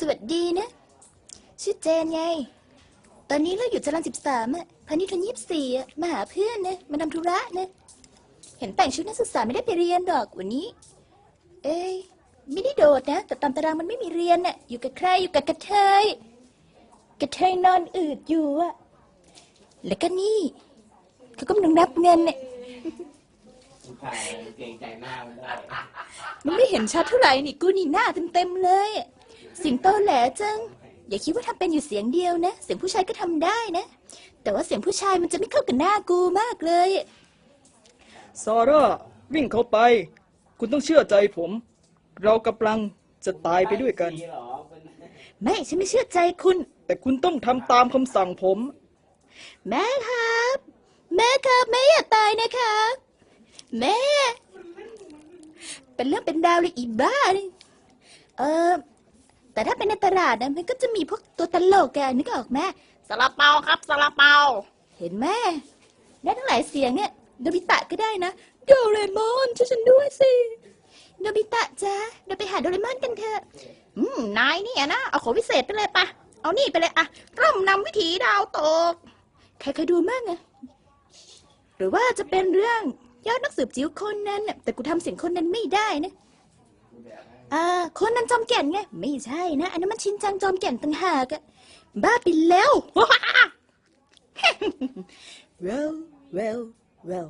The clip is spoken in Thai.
สวัสดีนะ ชื่อเจนไง ตอนนี้เราอยู่จรัญสิบสามอะพานิชย์ยี่สิบสี่อะมาหาเพื่อนนะมาทำธุระนะ เห็นแต่งชุดนักศึกษาไม่ได้ไปเรียนหรอกวันนี้ เอ้ยไม่ได้โดดนะ แต่ตามตารางมันไม่มีเรียนน่ะ อยู่กับใครอยู่กับกระเทย กระเทยนอนอืดอยู่อะแล้วก็นี่เขากำลังนับเงินเนี่ยผู้ชายเกรงใจหน้ามันได้ มันไม่เห็นชัดเท่าไหร่นี่กูนี่หน้าเต็มๆเลยอะเสิงโตแหลจัง อย่าคิดว่าทำเป็นอยู่เสียงเดียวนะ เสียงผู้ชายก็ทำได้นะ แต่ว่าเสียงผู้ชายมันจะไม่เข้ากับหน้ากูมากเลย ซาร่าวิ่งเข้าไป คุณต้องเชื่อใจผม เรากำลังจะตายไปด้วยกันมีเหรอเป็นไม่ฉันไม่เชื่อใจคุณ แต่คุณต้องทำตามคำสั่งผม แม่ครับ แม่ครับแม่อย่าตายนะครับแม่ เป็นเรื่องเป็นดาวเลยอีบ้านี่เออ แต่ถ้าเป็นในตลาดนะมันก็จะมีพวกตัวตลกแกนึกออกไหมซาลาเปาครับซาลาเปา เห็นไหมได้ทั้งหลายเสียงเนี่ยโนบิตะก็ได้นะโดเรมอนช่วยฉันด้วยสิโนบิตะจ้าเราไปหาโดเรมอนกันเถอะ อืมนายเนี่ยนะเอาของพิเศษไปเลยปะเอานี่ไปเลยอะร่มนำวิถีดาวตก ใครเคยดูมั่งอะหรือว่าจะเป็นเรื่องยอดนักสืบจิ๋วคนนั้นน่ะแต่กูทำเสียงคนนั้นไม่ได้นะ อ่าคนนั้นจอมแก่นไง ไม่ใช่นะ อันนั้นมันชินจังจอมแก่นต่างหากอะบ้าไปแล้ว well well well